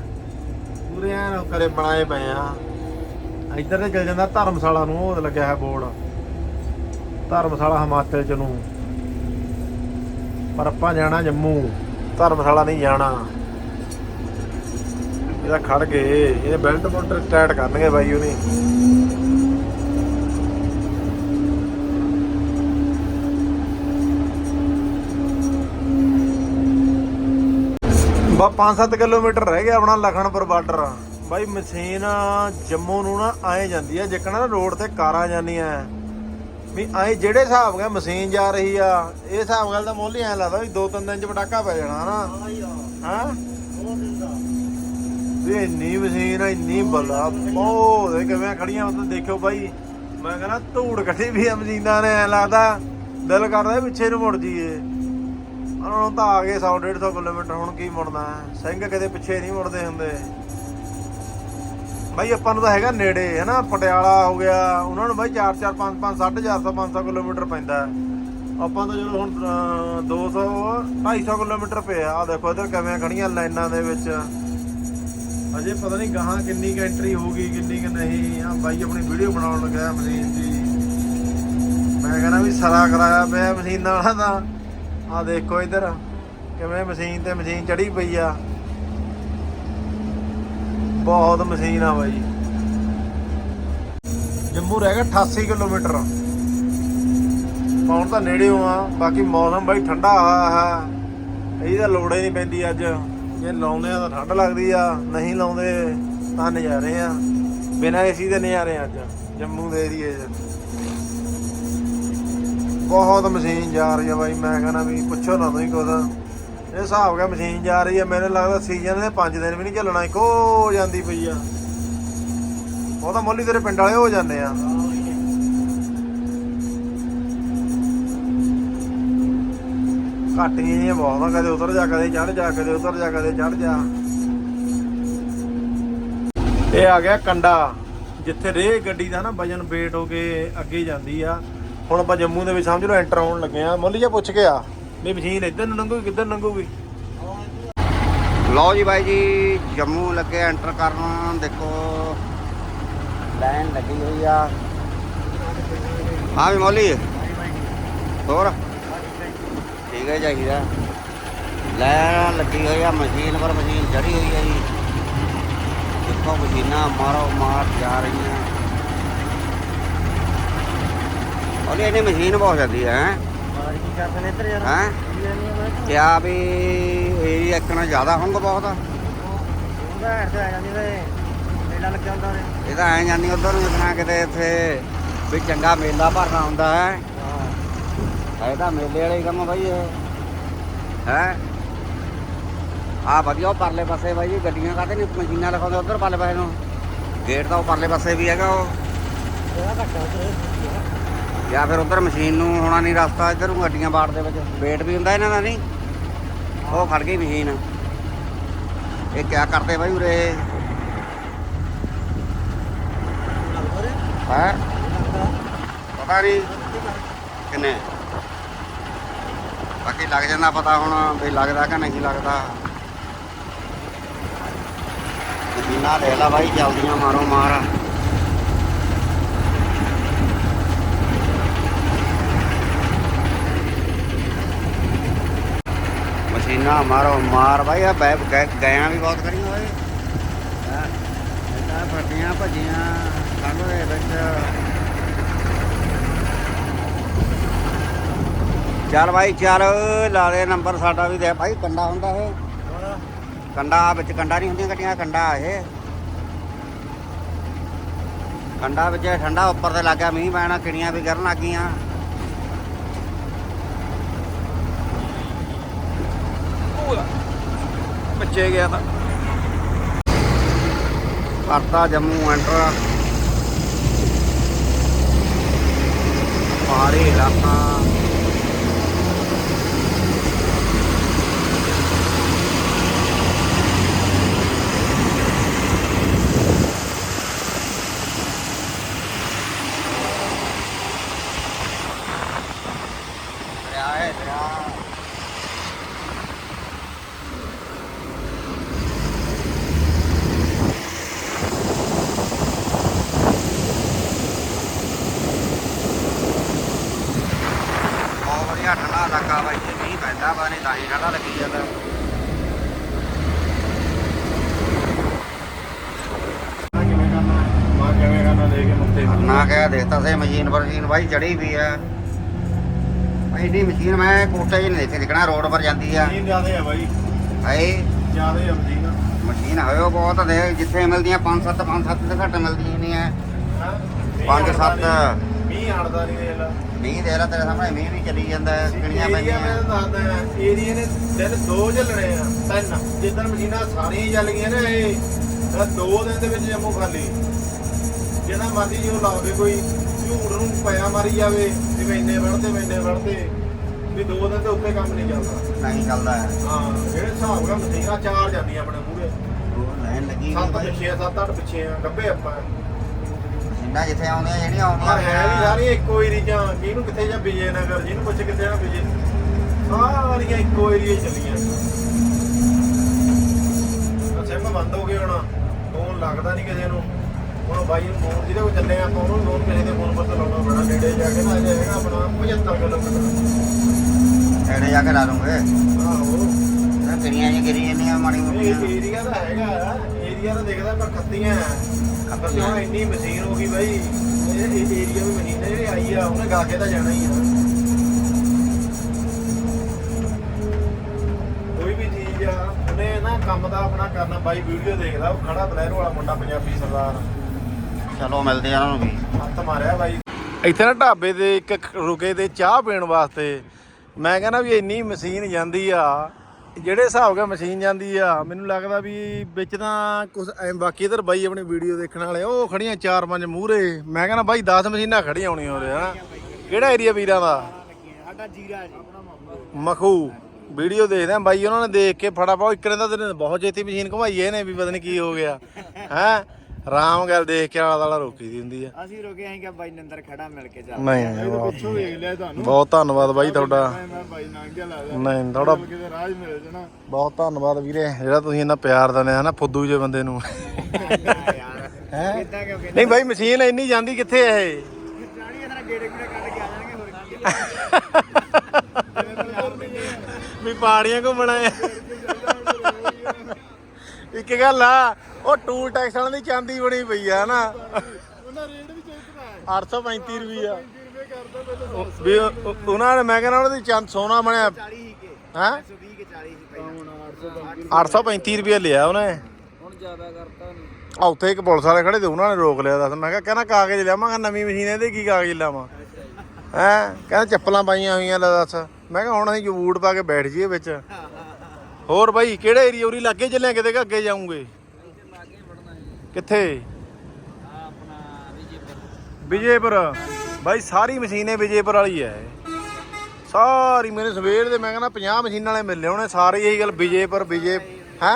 ਪੂਰੇ ਐਨ ਕਰੇ ਬਣਾਏ ਪਏ ਆ। ਇੱਧਰ ਤੇ ਚਲ ਜਾਂਦਾ ਧਰਮਸ਼ਾਲਾ ਨੂੰ ਉਹ ਲੱਗਿਆ ਹੈ ਬੋਰਡ। ਧਰਮਸ਼ਾਲਾ ਹਿਮਾਚਲ ਚ ਨੂੰ। ਪਰ ਆਪਾਂ ਜਾਣਾ ਜੰਮੂ। ਧਰਮਸ਼ਾਲਾ ਨਹੀਂ ਜਾਣਾ। ਇਹਦਾ ਖੜ ਗਏ ਇਹ ਬੈਲਟ ਬੁਲਟ ਟਾਈਟ ਕਰਨਗੇ ਬਾਈ ਉਹਨੇ। ਬਾ 5-7 ਕਿਲੋਮੀਟਰ ਰਹਿ ਗਿਆ ਆਪਣਾ ਲਖਣਪੁਰ ਬਾਰਡਰ। ਬਾਈ ਮਸ਼ੀਨ ਜੰਮੂ ਨੂੰ ਨਾ ਆਏ ਜਾਂਦੀ ਆ, ਜਿੱਕਣਾ ਰੋਡ ਤੇ ਕਾਰਾਂ ਜਾਂਦੀਆਂ। ਵੀ ਆਏ ਜਿਹੜੇ ਹਿਸਾਬ ਨਾਲ ਮਸ਼ੀਨ ਜਾ ਰਹੀ ਆ, ਇਹ ਹਿਸਾਬ ਨਾਲ ਤਾਂ ਮੁੱਲ ਹੀ ਐ ਲੱਗਦਾ ਵੀ 2-3 ਦਿਨ ਚ ਪਟਾਕਾ ਪੈ ਜਾਣਾ ਹਨਾ ਹਾਂ? ਵੀ ਇੰਨੀ ਮਸ਼ੀਨ ਆ ਇੰਨੀ ਬਲਾ, ਬਹੁਤ ਦੇ ਕਿਵੇਂ ਖੜੀਆਂ ਉੱਤੇ ਦੇਖਿਓ ਬਾਈ। ਮੈਂ ਕਹਿੰਦਾ ਧੂੜ ਕੱਢੀ ਵੀ ਆ ਮਸ਼ੀਨਾਂ ਨੇ, ਐ ਲੱਗਦਾ। ਦਿਲ ਕਰਦਾ ਪਿੱਛੇ ਨੂੰ ਮੁੜ ਜੀਏ ਉਹਨਾਂ ਨੂੰ ਤਾਂ ਆ ਗਏ 100 150 ਕਿਲੋਮੀਟਰ ਹੁਣ ਕੀ ਮੁੜਨਾ? ਸਿੰਘ ਕਿਤੇ ਪਿੱਛੇ ਨਹੀਂ ਮੁੜਦੇ ਹੁੰਦੇ। ਬਾਈ ਆਪਾਂ ਨੂੰ ਤਾਂ ਹੈਗਾ ਨੇੜੇ ਹੈ ਨਾ ਪਟਿਆਲਾ ਹੋ ਗਿਆ ਉਹਨਾਂ ਨੂੰ ਬਾਈ 4 4 5 5 450 500 ਕਿਲੋਮੀਟਰ ਪੈਂਦਾ। ਆਪਾਂ ਤਾਂ ਜਦੋਂ ਹੁਣ ਅਹ, 200 250 ਕਿਲੋਮੀਟਰ ਪਿਆ ਆ। ਦੇਖੋ ਇਧਰ ਕਿਵੇਂ ਖੜੀਆਂ ਲਾਈਨਾਂ ਦੇ ਵਿੱਚ। ਅਜੇ ਪਤਾ ਨਹੀਂ ਗਾਹਾਂ ਕਿੰਨੀ ਕੁ ਐਂਟਰੀ ਹੋਊਗੀ ਕਿੰਨੀ ਕਿ ਨਹੀਂ। ਆ ਬਾਈ ਆਪਣੀ ਵੀਡੀਓ ਬਣਾਉਣ ਲੱਗਾ ਮਸ਼ੀਨ ਦੀ। ਮੈਂ ਕਹਿੰਦਾ ਵੀ ਸਰਾ ਕਰਾਇਆ ਪਿਆ ਮਸ਼ੀਨਾਂ ਵਾਲਾ ਤਾਂ। ਆ ਦੇਖੋ ਇਧਰ, ਕਿਵੇਂ ਮਸ਼ੀਨ ਤੇ ਮਸ਼ੀਨ ਚੜੀ ਪਈ ਆ। ਬਹੁਤ ਮਸ਼ੀਨ ਆ ਬਾਈ। ਜੰਮੂ ਰਹਿ ਗਿਆ 88 ਕਿਲੋਮੀਟਰ। ਪਹੁੰਚ ਤਾਂ ਨੇੜੇ ਆ, ਬਾਕੀ ਮੌਸਮ ਬਾਈ ਠੰਡਾ ਆ ਆ। ਇਹਦੀ ਤਾਂ ਲੋੜ ਹੀ ਨਹੀਂ ਪੈਂਦੀ ਅੱਜ। ਜੇ ਲਾਉਂਦੇ ਆ ਤਾਂ ਠੰਡ ਲੱਗਦੀ ਆ, ਨਹੀਂ ਲਾਉਂਦੇ ਤਾਂ ਨਜ਼ਾਰੇ ਆ। ਬਿਨਾਂ ਏਸੀ ਦੇ ਨਜ਼ਾਰੇ ਅੱਜ, ਜੰਮੂ ਦੇ ਏਰੀਏ 'ਚ ਬਹੁਤ ਮਸ਼ੀਨ ਜਾ ਰਹੀ ਆ ਬਾਈ, ਮੈਂ ਕਹਿੰਦਾ ਵੀ ਪੁੱਛੋ ਨਾ ਤੁਸੀਂ ਕੁਝ ਇਹ ਹਿਸਾਬ ਗਿਆ ਮਸ਼ੀਨ ਜਾ ਰਹੀ ਆ, ਮੈਨੂੰ ਲੱਗਦਾ ਸੀਜ਼ਨ ਦੇ 5 ਦਿਨ ਵੀ ਨਹੀਂ ਚੱਲਣਾ, ਇੱਕੋ ਜਾਂਦੀ ਪਈ ਆ। ਉਹ ਤਾਂ ਮੋਲੀ ਤੇਰੇ ਪਿੰਡ ਵਾਲੇ ਹੋ ਜਾਂਦੇ ਆ। ਘਾਟੀਆਂ ਜਿਹੀਆਂ ਬਹੁਤ ਆ, ਕਦੇ ਉਤਰ ਜਾ, ਕਦੇ ਚੜ ਜਾ, ਕਦੇ ਉਤਰ ਜਾ, ਕਦੇ ਚੜ ਜਾ। ਇਹ ਆ ਗਿਆ ਕੰਡਾ, ਜਿੱਥੇ ਰੇ ਗੱਡੀ ਦਾ ਨਾ ਵਜਨ ਵੇਟ ਹੋ ਕੇ ਅੱਗੇ ਜਾਂਦੀ ਆ। ਹੁਣ ਆਪਾਂ ਜੰਮੂ ਦੇ ਵਿੱਚ ਸਮਝ ਲਓ ਐਂਟਰ ਆਉਣ ਲੱਗੇ ਆ। ਮੁੱਲੀ ਜਿਹਾ ਪੁੱਛ ਕੇ ਆ। ਵੀ ਮਸ਼ੀਨ ਇੱਧਰ ਨੂੰ ਲੰਘੂਗੀ, ਕਿੱਧਰ ਲੰਘੂਗੀ? ਲਓ ਜੀ ਬਾਈ ਜੀ, ਜੰਮੂ ਲੱਗੇ ਐਂਟਰ ਕਰਨ। ਦੇਖੋ, ਲਾਈਨ ਲੱਗੀ ਹੋਈ ਆ। ਹਾਂ ਵੀ ਮੌਲੀ। ਹੋਰ? ਠੀਕ ਹੈ ਚਾਹੀਦਾ। ਲਾਈਨ ਲੱਗੀ ਹੋਈ ਆ, ਮਸ਼ੀਨ ਪਰ ਮਸ਼ੀਨ ਚੜੀ ਹੋਈ ਆ ਜੀ। ਦੇਖੋ ਮਸ਼ੀਨਾਂ ਮਾਰੋ ਮਾਰ ਜਾ ਰਹੀਆਂ। ਉਹਨੇ ਇਹਨੇ ਮਸ਼ੀਨ ਬਹੁਤ ਜਾਂਦੀ ਹੈ। ਮਾਰ ਕੀ ਕਰਦੇ ਨੇ ਇੱਧਰ ਯਾਰ। ਹੈ? ਕਿਆ ਵੀ ਇਹ ਇੱਕਣਾ ਜ਼ਿਆਦਾ ਹੋਊਗਾ ਬਹੁਤ ਉਹਦਾ ਹੈਡ ਤੇ ਆ ਜਾਂਦੀ ਵੇ ਮੇਲਾ ਲੱਗਿਆ ਹੁੰਦਾ ਨੇ ਇਹ ਤਾਂ ਐ ਜਾਂਦੀ ਉਧਰ ਨੂੰ ਜਿੱਦਾਂ ਕਿਤੇ ਇੱਥੇ ਵੀ ਚੰਗਾ ਮੇਲਾ ਭਰਨਾ ਹੁੰਦਾ ਹੈ। ਹਾਂ। ਇਹ ਤਾਂ ਮੇਲੇ ਵਾਲੇ ਹੀ ਕੰਮ ਬਾਈ ਇਹ। ਹੈ? ਆ ਵਧੀਆ ਉਹ ਪਰਲੇ ਪਾਸੇ ਬਾਈ ਜੀ ਗੱਡੀਆਂ ਕਾਹਤੇ ਨਹੀਂ ਮਸ਼ੀਨਾਂ ਲਿਖਾਉਂਦੇ ਉਧਰ ਪਰਲੇ ਪਾਸੇ ਨੂੰ? ਗੇਟ ਤਾਂ ਉਹ ਪਰਲੇ ਪਾਸੇ ਵੀ ਹੈਗਾ ਉਹ। ਇਹਦਾ ਘੱਟਾ ਉਧਰ। ਜਾਂ ਫਿਰ ਉਧਰ ਮਸ਼ੀਨ ਨੂੰ ਹੋਣਾ ਨਹੀਂ ਰਸਤਾ, ਇੱਧਰ ਨੂੰ ਗੱਡੀਆਂ ਬਾੜ ਦੇ ਵਿੱਚ। ਵੇਟ ਵੀ ਹੁੰਦਾ ਇਹਨਾਂ ਦਾ ਨਹੀਂ। ਉਹ ਖੜ ਗਈ ਮਸ਼ੀਨ। ਇਹ ਕਿਆ ਕਰਦੇ ਬਾਈ ਉਰੇ? ਹੈ? ਪਤਾ ਨਹੀਂ ਕਿੰਨੇ। ਬਾਕੀ ਲੱਗ ਜਾਂਦਾ ਪਤਾ ਹੁਣ ਵੀ ਲੱਗਦਾ ਕਿ ਨਹੀਂ ਲੱਗਦਾ। ਮਸ਼ੀਨਾਂ ਦੇਖ ਲਾ ਬਾਈ, ਚੱਲਦੀਆਂ ਮਾਰੋ ਮਾਰ ਮਸ਼ੀਨਾਂ ਮਾਰੋ, ਮਾਰ ਬਾਈ ਆ ਬੈ ਗੈ- ਗਇਆਂ ਵੀ ਬਹੁਤ ਕਰੀਆਂ ਓਏ। ਹੈਂ। ਫੱਟੀਆਂ ਭੱਜੀਆਂ ਕੰਧ ਦੇ ਵਿੱਚ। ਚੱਲ ਬਾਈ, ਚੱਲ, ਲਾ ਦੇ ਨੰਬਰ, ਸਾਡਾ ਵੀ ਦੇ। ਬਾਈ, ਕੰਡਾ ਹੁੰਦਾ ਇਹ। ਕੰਡਾ ਵਿੱਚ ਕੰਡਾ ਨਹੀਂ ਹੁੰਦੀਆਂ ਗੱਡੀਆਂ, ਕੰਡਾ ਇਹ। ਕੰਡਾ ਵਿੱਚ ਠੰਡਾ, ਉੱਪਰ ਤੇ ਲੱਗ ਗਿਆ ਮੀਂਹ ਪੈਣਾ, ਕਿਣੀਆਂ ਵੀ ਗਿਰਨ ਲੱਗੀਆਂ ਬੱਚੇ ਗਿਆ ਤਾਂ। ਕਰਤਾ ਜੰਮੂ ਐਂਟਰ। ਪਹਾੜੀ ਇਲਾਕਾ ਤਾਂ ਹੀ ਠੰਡਾ ਲੱਗੀ ਜਾਂਦਾ। ਨਾ ਕਹਿਆ ਦੇਖਤਾ ਸੇ ਮਸ਼ੀਨ ਪਰ ਮਸ਼ੀਨ ਬਾਈ ਚੜੀ ਵੀ ਆ। ਐਡੀ ਮਸ਼ੀਨ ਮੈਂ ਕੋਟੇ ਹੀ ਨਹੀਂ ਦੇਖਣਾ ਰੋਡ ਪਰ ਜਾਂਦੀ ਆ। ਮਸ਼ੀਨ ਜ਼ਿਆਦੇ ਆ ਬਾਈ। ਹਾਏ ਜ਼ਿਆਦੇ ਆ ਮਸ਼ੀਨ। ਮਸ਼ੀਨ ਹੋਇਓ ਬਹੁਤ ਦੇ ਜਿੱਥੇ ਮਿਲਦੀਆਂ 5 7 5 7 ਤੇ ਘੱਟ ਮਿਲਦੀਆਂ ਨਹੀਂ ਆ 5 7 ਆੜਦਾ ਨਹੀਂ ਦੇਖ ਲਾ ਤੇਰੇ ਸਾਹਮਣੇ ਮੀਂਹ ਵੀ ਚੱਲੀ ਜਾਂਦਾ ਹੈ ਕਿਣੀਆਂ ਪੈਂਦੀਆਂ। ਆ ਏਰੀਆ ਨੇ ਦਿਨ ਦੋ ਝੱਲਣੇ ਆ ਤਿੰਨ। ਜਿੱਦਣ ਮਸ਼ੀਨਾਂ ਸਾਰੀਆਂ ਹੀ ਚੱਲ ਗਈਆਂ ਨੇ ਇਹ ਦੋ ਦਿਨ ਦੇ ਵਿੱਚ ਜੰਮੂ ਖਾਲੀ। ਜਿਹੜਾ ਮਰਜ਼ੀ ਜੋ ਲਾਵੇ ਕੋਈ ਝੂੜ ਨੂੰ ਪਿਆ ਮਾਰੀ ਜਾਵੇ ਜਿਵੇਂ ਇੰਨੇ ਵੜਦੇ ਮੈਨੇ ਵੜਦੇ ਵੀ ਦੋ ਦਿਨ ਦੇ ਉੱਤੇ ਕੰਮ ਨਹੀਂ ਚੱਲਦਾ। ਨਹੀਂ ਚੱਲਦਾ ਹਾਂ। ਜਿਹੜੇ ਹਿਸਾਬ ਨਾਲ ਮਸ਼ੀਨਾਂ ਚਾਰ ਜਾਂਦੀਆਂ ਆਪਣੇ ਪੂਰੇ ਉਹ ਲਾਈਨ ਲੱਗੀ ਸੱਤ ਪਿੱਛੇ ਸੱਤ ਅੱਠ ਪਿੱਛੇ ਆ ਗੱਬੇ ਆਪਾਂ। ਮਸ਼ੀਨਾਂ ਜਿੱਥੇ ਆਉਂਦੀਆਂ ਜਿਹੜੀਆਂ ਪਰ ਆਉਂਦੀਆਂ ਹੈ ਵੀ ਸਾਰੀਆਂ ਇੱਕੋ ਏਰੀਆ ਕਿਹਨੂੰ ਕਿੱਥੇ ਜਾਂ ਵਿਜੇ ਨਗਰ ਜਿਹਨੂੰ ਪੁੱਛ ਕਿੱਥੇ ਜਾਂ ਵਿਜੇ। ਸਾਰੀਆਂ ਇੱਕੋ ਏਰੀਆ ਚੱਲੀਆਂ। ਸਿਮ ਬੰਦ ਹੋ ਗਏ ਹੁਣ। ਫੋਨ ਲੱਗਦਾ ਨਹੀਂ ਕਿਸੇ ਨੂੰ। ਹੁਣ ਬਾਈ ਨੂੰ ਫੋਨ ਜਿਹਦੇ ਕੋਲ ਚੱਲੇ ਆ ਆਪਾਂ ਉਹਨੂੰ ਫੋਨ ਕਿਸੇ ਦੇ ਫੋਨ ਪਰ ਲਾਉਣਾ ਪੈਣਾ। ਨੇੜੇ ਜਾ ਕੇ ਨਾ ਅਜੇ ਹੈਗਾ ਆਪਣਾ 75 ਕਿਲੋਮੀਟਰ। ਐੜੇ ਜਾ ਕੇ ਲਾ ਲੂੰਗੇ ਆਹੋ। ਇਹ ਕਿਣੀਆਂ ਜੀ ਗਿਰੀ ਜਾਂਦੀਆਂ ਮਾੜੀ ਇਹ ਮੋਟੀਆਂ। ਏਰੀਆ ਤਾਂ ਹੈਗਾ ਏਰੀਆ ਤਾਂ ਦੇਖਦਾ ਪਰ ਖੱਤੀਆਂ ਖੱਤੀਆਂ ਹੁਣ ਇੰਨੀ ਮਸ਼ੀਨ ਹੋ ਗਈ ਬਾਈ। ਇਹ ਏਰੀਆ ਵੀ ਮਸ਼ੀਨ ਹੈ ਜਿਹੜੀ ਆਈ ਆ ਉਹਨੇ ਗਾ ਕੇ ਤਾਂ ਜਾਣਾ ਹੀ ਆ। ਕੋਈ ਵੀ ਚੀਜ਼ ਆ ਉਹਨੇ ਨਾ ਕੰਮ ਦਾ ਆਪਣਾ ਕਰਨਾ ਬਾਈ ਵੀਡੀਓ ਦੇਖਦਾ ਉਹ ਖੜਾ ਬਲੈਰੋ ਵਾਲਾ ਮੁੰਡਾ ਪੰਜਾਬੀ ਸਰਦਾਰ। ਚਲੋ ਮਿਲਦੇ ਆ ਉਹਨਾਂ ਨੂੰ ਵੀ। ਹੱਥ ਮਾਰਿਆ ਬਾਈ। ਇੱਥੇ ਨਾ ਢਾਬੇ ਦੇ ਇੱਕ ਰੁਕੇ ਤੇ ਚਾਹ ਪੀਣ ਵਾਸਤੇ। ਮੈਂ ਕਹਿੰਦਾ ਵੀ ਇੰਨੀ ਮਸ਼ੀਨ ਜਾਂਦੀ ਆ ਜਿਹੜੇ ਹਿਸਾਬ ਨਾਲ ਮਸ਼ੀਨ ਜਾਂਦੀ ਆ ਮੈਨੂੰ ਲੱਗਦਾ ਵੀ ਵਿੱਚ ਤਾਂ ਕੁਝ ਬਾਕੀ ਇਧਰ ਬਾਈ ਆਪਣੀ ਵੀਡੀਓ ਦੇਖਣ ਵਾਲੇ ਉਹ ਖੜੀਆਂ ਚਾਰ ਪੰਜ ਮੂਹਰੇ। ਮੈਂ ਕਹਿੰਦਾ ਬਾਈ 10 ਮਸ਼ੀਨਾਂ ਖੜੀਆਂ ਹੋਣੀਆਂ ਹੋ ਰਿਹਾ ਕਿਹੜਾ ਏਰੀਆ ਵੀਰਾਂ ਦਾ? ਸਾਡਾ ਜੀਰਾ ਜੀ। ਮਖੂ। ਵੀਡੀਓ ਦੇਖਦੇ ਆ ਬਾਈ ਉਹਨਾਂ ਨੇ ਦੇਖ ਕੇ ਫਟਾਫਟ ਇੱਕ ਨੇ ਤਾਂ ਦਿਨ ਬਹੁਤ ਛੇਤੀ ਮਸ਼ੀਨ ਘੁਮਾਈ ਇਹਨੇ ਵੀ ਪਤਾ ਨਹੀਂ ਕੀ ਹੋ ਗਿਆ ਹੈ? ਰਾਮ ਗੱਲ ਦੇਖ ਕੇ ਆਲਾ ਦਾਲਾ ਰੋਕੀ ਦੀ ਹੁੰਦੀ ਆ। ਅਸੀਂ ਰੁਕੇ ਆਂ ਕਿ ਬਾਈ ਨੰਦਰ ਖੜਾ ਮਿਲ ਕੇ ਜਾ ਨਹੀਂ ਪਿੱਛੋਂ ਵੇਖ ਲਿਆ ਤੁਹਾਨੂੰ। ਬਹੁਤ ਧੰਨਵਾਦ ਬਾਈ ਤੁਹਾਡਾ। ਮੈਂ ਬਾਈ ਨਾਂਗਿਆ ਲੱਗਦਾ। ਨਹੀਂ ਤੁਹਾਡਾ ਕਿਤੇ ਰਾਜ ਮਿਲ ਜਾਣਾ। ਬਹੁਤ ਧੰਨਵਾਦ ਵੀਰੇ ਜਿਹੜਾ ਤੁਸੀਂ ਇੰਨਾ ਪਿਆਰ ਦਿੰਦੇ ਆ ਨਾ ਫੁੱਦੂ ਜੇ ਬੰਦੇ ਨੂੰ। ਯਾਰ ਹੈ? ਕਿੱਦਾਂ ਕਿਉਂ ਕਹਿੰਦੇ? ਨਹੀਂ ਬਾਈ ਮਸ਼ੀਨ ਇੰਨੀ ਜਾਂਦੀ ਕਿੱਥੇ ਐ ਇਹ? ਜਾਣੀ ਇਹਦਾ ਗੇੜੇ ਗੂੜੇ ਕੱਢ ਕੇ ਆ ਜਾਣਗੇ ਹੋਰ ਕੀ। ਆ ਵੀ ਪਾੜੀਆਂ ਘੁੰਮਣਾ ਆ ਇੱਕ ਗੱਲ ਆ ਉਹ ਟੂਲ ਟੈਕਸ ਵਾਲਿਆਂ ਦੀ ਚਾਂਦੀ ਬਣੀ ਪਈ ਆ ਨਾ ਉਹਨਾਂ ਰੇਟ ਵੀ 835 ਰੁਪਈਆ ਰੁਪਏ ਕਰਦਾ ਪਹਿਲਾਂ ਵੀ ਉਹ- ਉਹ- ਉਹਨਾਂ ਨੇ ਮੈਂ ਕਹਿੰਦਾ ਉਹਨਾਂ ਦੀ ਚੰਦ ਸੋਨਾ ਬਣਿਆ। 40 ਹੀ ਕੇ। ਹੈ? 120 ਕੇ 40 ਸੀ ਪਹਿਲਾਂ। ਹੁਣ 800 835 ਰੁਪਏ। ਲਿਆ ਉਹਨੇ। ਹੁਣ ਜ਼ਿਆਦਾ ਕਰਤਾ ਨਹੀਂ ਆ ਉੱਥੇ ਇੱਕ ਪੁਲਿਸ ਵਾਲੇ ਖੜੇ ਤੇ ਉਹਨਾਂ ਨੇ ਰੋਕ ਲਿਆ ਦੱਸ। ਮੈਂ ਕਿਹਾ ਕਹਿੰਦਾ ਕਾਗਜ਼ ਲਿਆਵਾਂਗਾ ਨਵੀਂ ਮਸ਼ੀਨ ਇਹਦੇ ਕੀ ਕਾਗਜ਼ ਲਾਵਾਂ ਹੈ? ਕਹਿੰਦਾ ਚੱਪਲਾਂ ਪਾਈਆਂ ਹੋਈਆਂ ਲੈ ਦੱਸ। ਮੈਂ ਕਿਹਾ ਹੁਣ ਅਸੀਂ ਜੋ ਬੂਟ ਪਾ ਕੇ ਬੈਠ ਜਾਈਏ ਵਿੱਚ। ਹੋਰ ਬਾਈ, ਕਿਹੜੇ ਏਰੀਆ ਉਰੀ ਲੱਗੇ ਚੱਲੇ ਕਿਤੇ ਕਿ ਅੱਗੇ ਜਾਉਂਗੇ ਕਿੱਥੇ? ਵਿਜੇਪੁਰ। ਬਾਈ, ਸਾਰੀ ਮਸ਼ੀਨੇ ਵਿਜੇਪੁਰ ਵਾਲੀ ਹੈ ਸਾਰੀ ਮੇਰੇ ਸਵੇਰ ਦੇ, ਮੈਂ ਕਹਿੰਦਾ 50 ਮਸ਼ੀਨਾਂ ਵਾਲੇ ਮਿਲੇ ਹੋਣੇ ਸਾਰੇ ਇਹੀ ਗੱਲ, ਵਿਜੇਪੁਰ, ਵਿਜੇ ਹੈ?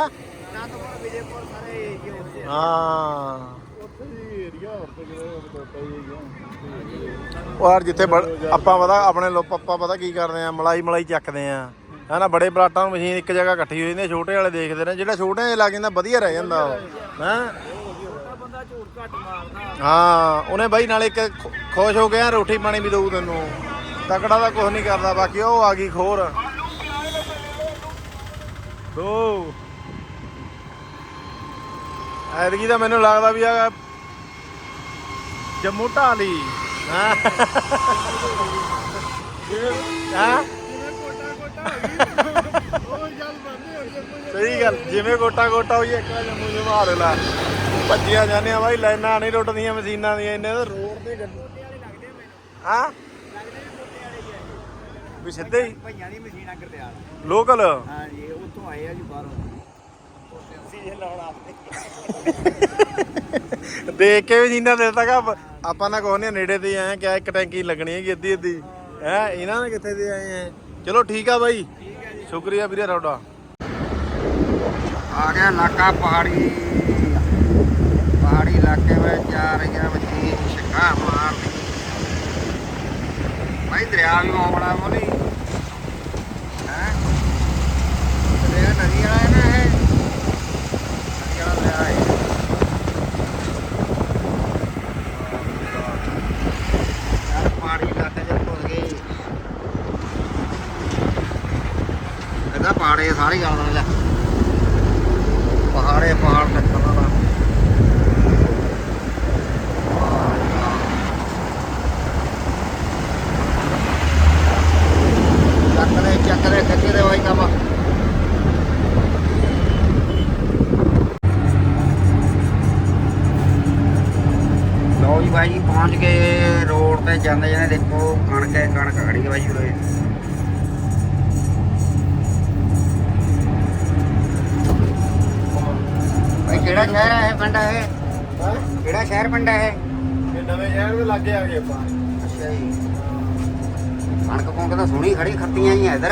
ਹਾਂ। ਉਹ ਯਾਰ ਜਿੱਥੇ ਬੜ- ਆਪਾਂ ਪਤਾ ਆਪਣੇ ਲੋਕ ਆਪਾਂ ਪਤਾ ਕੀ ਕਰਦੇ ਆ ਮਲਾਈ ਮਲਾਈ ਚੱਕਦੇ ਆ। ਹੈ ਨਾ ਬੜੇ ਪਲਾਟਾਂ ਨੂੰ ਮਸ਼ੀਨ ਇੱਕ ਜਗ੍ਹਾ ਇਕੱਠੀ ਹੋ ਜਾਂਦੀ ਆ, ਛੋਟੇ ਵਾਲੇ ਦੇਖਦੇ ਨੇ ਜਿਹੜਾ ਛੋਟੇ ਲੱਗ ਜਾਂਦਾ ਵਧੀਆ ਰਹਿ ਜਾਂਦਾ ਉਹ ਹੈਂ? ਬੰਦਾ ਝੂਠ ਘੱਟ ਮਾਰਦਾ ਹਾਂ ਉਹਨੇ ਬਾਈ ਨਾਲ ਇੱਕ ਖੁਸ਼ ਹੋ ਗਿਆ ਰੋਟੀ ਪਾਣੀ ਵੀ ਦਊ ਤੈਨੂੰ। ਤਕੜਾ ਦਾ ਕੁਝ ਨਹੀਂ ਕਰਦਾ ਬਾਕੀ ਉਹ ਆ ਗਈ ਖੋਰ। ਦੋ। ਐਤਕੀ ਤਾਂ ਮੈਨੂੰ ਲੱਗਦਾ ਵੀ ਆ ਜੰਮੂ ਢਾਲੀ। ਹਾਂ? ਹਾਂ? ਸਹੀ ਗੱਲ ਜਿਵੇਂ ਗੋਟਾ ਗੋਟਾ ਹੋਈ ਇੱਕ ਵਾਰ ਜੰਮੂ ਜਮਾ ਹਾਰ ਲਾ। ਭੱਜੀਆਂ ਜਾਂਦੇ ਆ ਬਾਈ ਲਾਈਨਾਂ ਨਹੀਂ ਟੁੱਟਦੀਆਂ ਮਸ਼ੀਨਾਂ ਦੀਆਂ ਇੰਨੇ ਤਾਂ ਰੋਡ ਤੇ ਗੱਡੀ ਹਾਂ? ਵੀ ਸਿੱਧੇ ਹੀ? ਭਈਆਂ ਦੀ ਮਸ਼ੀਨਾਂ ਕਰਦਿਆ ਲੋਕਲ ਹਾਂ ਜੀ ਉੱਥੋਂ ਆਏ ਆ ਜੀ ਬਾਹਰੋਂ। ਦੇਖ ਕੇ ਵੀ ਜਿੰਨਾ ਦਿਲ ਤੱਕ ਆਪ- ਨਾ ਕੋਹਨੇ ਨੇੜੇ ਤੇ ਆਏ ਆ ਕਿਆ ਇੱਕ ਟੈਂਕੀ ਲੱਗਣੀ ਹੈਗੀ ਅੱਧੀ ਅੱਧੀ ਹੈ ਇਹਨਾਂ ਨੇ ਕਿੱਥੇ ਦੇ ਆਏ ਆ? ਚਲੋ ਠੀਕ ਆ ਬਾਈ। ਸ਼ੁਕਰੀਆ ਵੀਰੇ ਤੁਹਾਡਾ। ਆ ਗਿਆ ਇਲਾਕਾ ਪਹਾੜੀ। ਪਹਾੜੀ ਇਲਾਕੇ ਵਿੱਚ ਜਾ ਰਹੀਆਂ ਹੈ ਬੱਚੀ ਸ਼ਿਕਾ ਮਾਰਦੀ ਭਾਈ ਦਰਿਆ ਵੀ ਆਉਣਾ ਬੋਲੀ। ਹੈ? ਦਰਿਆ ਨਦੀ ਵਾਲਾ ਹੈ ਨਾ ਇਹ? ਨਦੀ ਵਾਲਾ ਦਰਿਆ ਹੈ ਯਾਰ ਪਹਾੜੀ ਇਲਾਕੇ ਚ ਘੁਸ ਗਏ ਦਿਖਦਾ ਪਹਾੜੇ ਸਾਰੇ ਗੱਲ ਲੈ ਇਧਰ।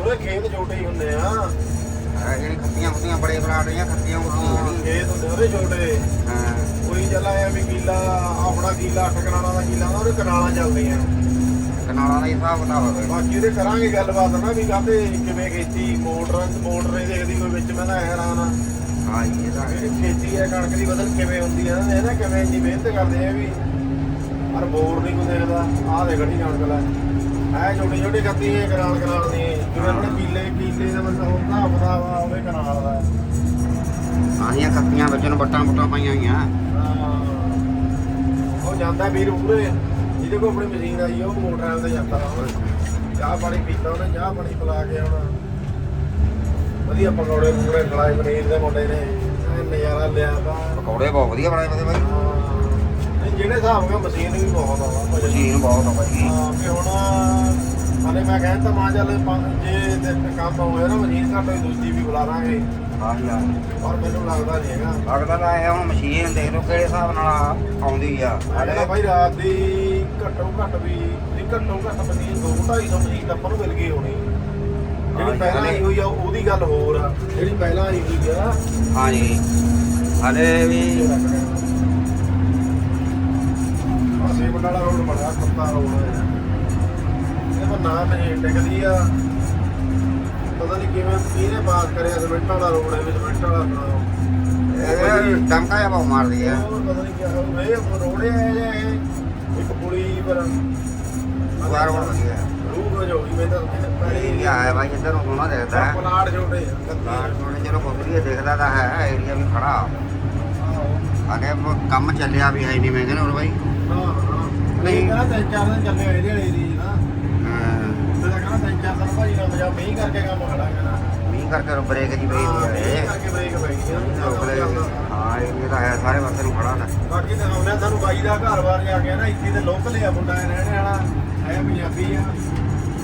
ਉਹਦੇ ਖੇਤ ਛੋਟੇ ਹੀ ਹੁੰਦੇ ਆ। ਆਹ ਜਿਹੜੀ ਖੱਤੀਆਂ ਖੁੱਤੀਆਂ ਬੜੇ ਪਲਾਟ ਦੀਆਂ ਖੱਤੀਆਂ ਖੁੱਤੀਆਂ ਨਹੀਂ ਖੇਤ ਹੁੰਦੇ ਉਹਦੇ ਛੋਟੇ। ਹਾਂ। ਕੋਈ ਚੱਲ ਆਇਆ ਵੀ ਕਿੱਲਾ ਆਪਣਾ ਕਿੱਲਾ ਅੱਠ ਕਨਾਲਾਂ ਦਾ ਕਿੱਲਾ ਹੁੰਦਾ ਉਹਦੇ ਕਨਾਲਾਂ ਚੱਲਦੀਆਂ। ਕਨਾਲਾਂ ਦਾ ਹੀ ਹਿਸਾਬ ਕਿਤਾਬ ਹੋਵੇ। ਬਾਕੀ ਉਹਦੇ ਕਰਾਂਗੇ ਗੱਲਬਾਤ ਨਾ ਵੀ ਕਿਵੇਂ ਕੀਤੀ ਮੋਟਰਾਂ ਮੋਟਰ ਨਹੀਂ ਦੇਖਦੀ ਕੋਈ ਵਿੱਚ ਮੈਂ ਤਾਂ ਹੈਰਾਨ ਆ। ਹਾਂ ਇਹ ਤਾਂ ਹੈ। ਜਿਹੜੀ ਖੇਤੀ ਹੈ ਕਣਕ ਦੀ ਬਦਲ ਕਿਵੇਂ ਹੁੰਦੀ ਹੈ ਨਾ ਇਹਦਾ ਕਿਵੇਂ ਇੰਨੀ ਮਿਹਨਤ ਕਰਦੇ ਆ ਵੀ। ਪਰ ਬੋਰ ਨਹੀਂ ਕੋਈ ਦੇਖਦਾ ਆਹ ਦੇ ਗੱਡੀ ਕਣਕ ਲੈ ਐ ਛੋਟੀ ਛੋਟੀ ਖੱਤੀ ਹੈ ਕਨਾਲ ਕਨਾਲ ਦੀ। ਜਿਵੇਂ ਆਪਣੇ ਕੀਲੇ ਕੀਲੇ ਦਾ ਬੰਦਾ ਹੁੰਦਾ ਪਤਾ ਵਾ ਉਹਦੇ ਕਨਾਲ ਦਾ। ਆਹੀਆਂ ਖੱਤੀਆਂ ਵਿੱਚ ਨੂੰ ਬੱਟਾਂ ਬੁੱਟਾਂ ਪਾਈਆਂ ਹੋਈਆਂ। ਹਾਂ। ਉਹ ਜਾਂਦਾ ਵੀਰ ਪੂਰੇ ਜਿਹਦੇ ਕੋਲ ਆਪਣੀ ਮਸ਼ੀਨ ਆਈ ਆ, ਉਹ ਮੋਟਰਾਂ ਤੇ ਜਾਂਦਾ ਵਾ। ਚਾਹ ਪਾਣੀ ਪੀਤਾ ਉਹਨੇ ਚਾਹ ਪਾਣੀ ਪਿਲਾ ਕੇ ਆਉਣਾ। ਵਧੀਆ ਪਕੌੜੇ ਪੂਰੇ ਖਲਾਏ ਪਨੀਰ ਦੇ ਮੁੰਡੇ ਨੇ। ਐਨ ਨਜ਼ਾਰਾ ਲਿਆ ਤਾਂ। ਪਕੌੜੇ ਬਹੁਤ ਵਧੀਆ ਬਣਾਏ ਪਏ ਬਾਈ। ਜਿਹੜੇ ਹਿਸਾਬ ਨਾਲ ਮਸ਼ੀਨ ਵੀ ਬਹੁਤ ਆ ਵਾ ਭਾਜੀ। ਮਸ਼ੀਨ ਬਹੁਤ ਆ ਬਾਈ ਹਾਂ ਵੀ ਹੁਣ ਹਾਲੇ ਮੈਂ ਕਹਿੰਦਾ ਮਾਂ ਚੱਲ ਪੰਜ- ਜੇ ਤੇ ਕੰਮ ਹੋਇਆ ਨਾ ਮਸ਼ੀਨ ਘੱਟ ਹੋਈ ਦੂਜੀ ਵੀ ਬੁਲਾ ਲਾਂਗੇ ਹਾਂ ਜੀ ਹਾਂ ਪਰ ਮੈਨੂੰ ਲੱਗਦਾ ਨਹੀਂ ਹੈਗਾ। ਲੱਗਦਾ ਤਾਂ ਇਹ ਹੁਣ ਮਸ਼ੀਨ ਦੇਖ ਲਓ ਕਿਹੜੇ ਹਿਸਾਬ ਨਾਲ ਆਉਂਦੀ ਆ। ਸਾਡੇ ਭਾਈ ਰਾਤ ਦੀ ਘੱਟੋ ਘੱਟ ਵੀ ਨਹੀਂ ਘੱਟੋ ਘੱਟ ਮਸ਼ੀਨ 2 250 ਮਸ਼ੀਨ ਆਪਾਂ ਨੂੰ ਮਿਲ ਗਈ ਹੋਣੀ। ਜਿਹੜੀ ਪਹਿਲਾਂ ਆਈ ਹੋਈ ਆ ਉਹਦੀ ਗੱਲ ਹੋਰ ਆ। ਜਿਹੜੀ ਪਹਿਲਾਂ ਆਈ ਹੋਈ ਆ। ਹਾਂ ਜੀ ਹਲੇ ਵੀ ਵਾਲਾ ਰੋਡ ਬੜਾ ਕੁੱਤਾ ਰੋਡ ਹੈ ਇਹ ਤਾਂ ਨਾਮ ਨਹੀਂ ਟਿਕਦੀ ਆ। ਪਤਾ ਨਹੀਂ ਕਿਵੇਂ ਕਿਹਨੇ ਬਾਤ ਕਰਿਆ ਸਿਮੈਂਟ ਵਾਲਾ ਰੋਡ ਹੈ ਵੀ ਸਿਮੈਂਟ ਵਾਲਾ ਬਣਾਓ। ਇਹ ਡੰਕਾ ਜਿਹਾ ਬਹੁਤ ਮਾਰਦੀ ਆ। ਉਹ ਪਤਾ ਨਹੀਂ ਕੀ ਹੋ ਇਹ ਰੋੜੇ ਆ ਜਾਂ ਇਹ ਇੱਕ ਪੁਲੀ ਪਰ ਵਾਰ ਵਾਰ ਵਧੀਆ ਰੂਹ ਹੋ ਜਾਊਗੀ ਮੈਂ ਤਾਂ ਪਹਿਲੇ ਏਰੀਆ ਹੈ ਬਾਈ ਇੱਧਰ ਨੂੰ ਸੋਹਣਾ ਦਿਖਦਾ ਹੈ ਪਲਾਟ ਛੋਟੇ ਆ ਪਲਾਟ ਥੋੜੇ ਚਲੋ ਵਧੀਆ ਦਿਖਦਾ ਤਾਂ ਹੈ ਏਰੀਆ ਵੀ ਖੜਾ। ਅਗੇ ਕੰਮ ਚੱਲਿਆ ਵੀ ਹੈ ਨਹੀਂ ਮੈਂ ਕਹਿੰਦਾ ਹੁਣ ਬਾਈ। ਹਾਂ ਹਾਂ। ਨਹੀਂ। ਕਹਿੰਦਾ ਤਿੰਨ ਚਾਰ ਦਿਨ ਚੱਲੇ ਹੋਏ ਇਹਦੇ ਦੀ ਨਾ। ਹਾਂ, ਤੇ ਕਹਿੰਦਾ ਤਿੰਨ ਚਾਰ ਦਿਨ ਭਾਜੀ ਨਾਲ ਮਜਾ ਮੀਂਹ ਕਰਕੇ ਕੰਮ ਖੜਾ ਕਹਿੰਦਾ। ਮੀਂਹ ਕਰਕੇ ਬ੍ਰੇਕ ਜੀ ਪਈ ਹੋਈ ਹੈ ਕਰਕੇ ਬ੍ਰੇਕ ਇਹ ਤਾਂ ਹੈ ਸਾਰੇ ਪਾਸੇ ਨੂੰ ਖੜਾ ਨਾ। ਬਾਕੀ ਦਿਖਾਉਂਦੇ ਆ ਤੁਹਾਨੂੰ ਬਾਈ ਦਾ ਘਰ-ਬਾਰ ਜਾ ਕੇ ਨਾ ਇੱਥੇ ਦੇ ਲੋਕਲ ਆ ਮੁੰਡਾ ਰਹਿਣ ਵਾਲਾ। ਹੈ ਪੰਜਾਬੀ ਆ।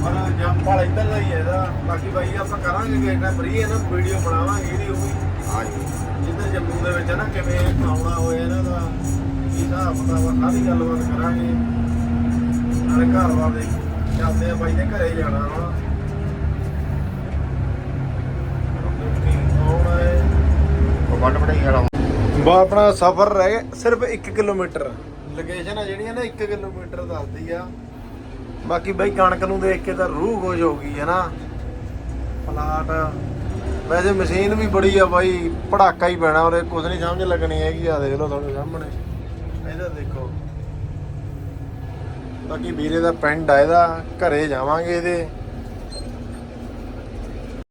ਪਰ ਜੰਪਾਲ ਇੱਧਰ ਦਾ ਹੀ ਹੈ ਇਹਦਾ। ਬਾਕੀ ਬਾਈ ਆਪਾਂ ਕਰਾਂਗੇ ਕਿ ਇਹਨਾਂ ਫਰੀ ਹੈ ਨਾ ਵੀਡੀਓ ਬਣਾਵਾਂਗੇ ਇਹਦੀ ਉਹ ਵੀ। ਹਾਂ ਜੀ ਜਿੱਧਰ ਜੰਮੂ ਦੇ ਵਿੱਚ ਨਾ ਕਿਵੇਂ ਆਉਣਾ ਹੋਇਆ ਇਹਨਾਂ ਦਾ। ਹਿਸਾਬ ਕਿਤਾਬ ਆ ਸਾਰੀ ਗੱਲਬਾਤ ਕਰਾਂਗੇ। ਨਾਲੇ ਘਰ ਵਾਲੇ ਚੱਲਦੇ ਆ ਬਾਈ ਦੇ ਘਰੇ ਜਾਣਾ ਵਾ। ਆਉਣਾ ਹੈ ਉਹ ਵੱਡ ਵਡਾਈ ਵਾਲਾ। ਬਾ ਆਪਣਾ ਸਫ਼ਰ ਰਹਿ ਗਿਆ ਸਿਰਫ 1 ਕਿਲੋਮੀਟਰ। ਲੋਕੇਸ਼ਨ ਆ ਜਿਹੜੀਆਂ ਨਾ 1 ਕਿਲੋਮੀਟਰ ਦੱਸਦੀ ਆ। ਬਾਕੀ ਬਈ ਕਣਕ ਨੂੰ ਦੇਖ ਕੇ ਤਾਂ ਰੂਹ ਖੁਸ਼ ਹੋ ਗਈ ਹੈ ਨਾ। ਪਲਾਟ। ਵੈਸੇ ਮਸ਼ੀਨ ਵੀ ਬੜੀ ਆ ਬਾਈ ਪੜਾਕਾ ਹੀ ਪੈਣਾ ਔਰ ਕੁਝ ਨਹੀਂ ਸਮਝ ਲੱਗਣੀ ਹੈਗੀ ਆ ਦੇਖ ਲਓ ਤੁਹਾਡੇ ਸਾਹਮਣੇ। ਇਹਦਾ ਦੇਖੋ। ਬਾਕੀ ਵੀਰੇ ਦਾ ਪਿੰਡ ਆ ਇਹਦਾ ਘਰੇ ਜਾਵਾਂਗੇ ਇਹਦੇ।